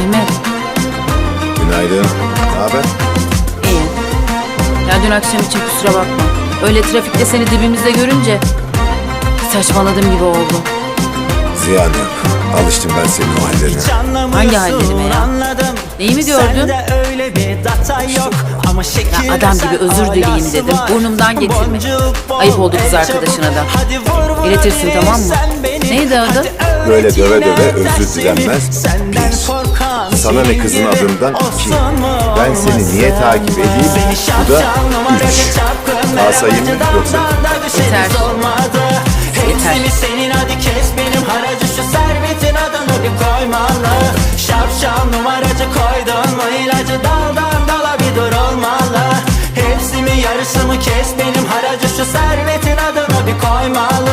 Mehmet. Günaydın. Ne haber? İyi. Ya dün akşam için kusura bakma. Öyle trafikte seni dibimizde görünce saçmaladığım gibi oldu. Ziyan yok. Alıştım ben senin o hallerine. Hangi hallerime ya? Neyi mi gördün? Öyle bir data yok ama şekil Ya adam gibi özür dileyeyim dedim. Burnumdan getirme. Ayıp oldu kız arkadaşına da. İletirsin, tamam mı? Neydi adı? Böyle döve döve özür dilenmez. Bir. Sana ne kızın adından iki. Ben seni niye takip edeyim? Bu da üç. Daha sayayım mı yoksa? Yeter. Yeter. Koymalı Şapşal numaracı koydun mu? İlacı daldan dala bir dur olmalı. Hepsi mi yarısı mı? Kes benim haracı. Şu servetin adını bir koymalı